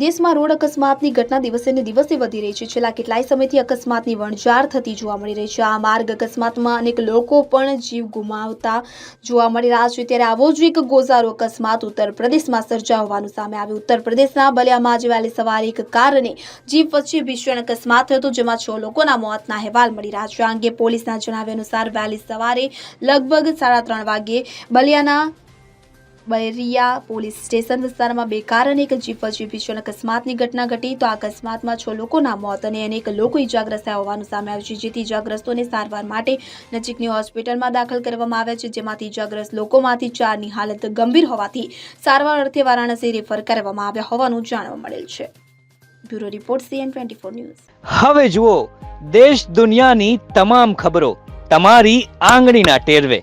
દેશમાં રોડ અકસ્માતની ઘટના દિવસે ને દિવસે વધી રહી છે. છેલ્લા કેટલાય સમયથી અકસ્માતની વણઝાર થતી જોવા મળી રહી છે. આ માર્ગ અકસ્માતમાં અનેક લોકો પણ જીવ ગુમાવતા જોવા મળી રહ્યા છે. ત્યારે આવો જ એક ગોઝારો અકસ્માત ઉત્તર પ્રદેશમાં સર્જા હોવાનું સામે આવ્યું. ઉત્તર પ્રદેશના બલિયામાં આજે વહેલી સવારે એક કારને જીવ વચ્ચે ભીષણ અકસ્માત થયો હતો, જેમાં છ લોકોના મોતના અહેવાલ મળી રહ્યા છે. આ અંગે પોલીસના જણાવ્યા અનુસાર વહેલી સવારે લગભગ સાડા ત્રણ વાગ્યે બલિયાના બૈરિયા પોલીસ સ્ટેશન વિસ્તારમાં બેકાર અને એક જીપ વચ્ચે ભીષણ અકસ્માતની ઘટના ઘટી તો આ અકસ્માતમાં છ લોકોના મોત અને અનેક લોકો ઇજાગ્રસ્ત થયા હોવાનું સામે આવ્યું છે, જેથી ઇજાગ્રસ્તોને સારવાર માટે નજીકની હોસ્પિટલમાં દાખલ કરવામાં આવ્યા છે, જેમાંથી ઇજાગ્રસ્ત લોકોમાંથી ચારની હાલત ગંભીર હોવાથી સારવાર અર્થે વારાણસી રેફર કરવામાં આવ્યા હોવાનું જાણવા મળેલ છે. Bureau report, CN twenty four news. હવે જુઓ, દેશ દુનિયાની તમામ ખબરો તમારી આંગળીના ટેરવે.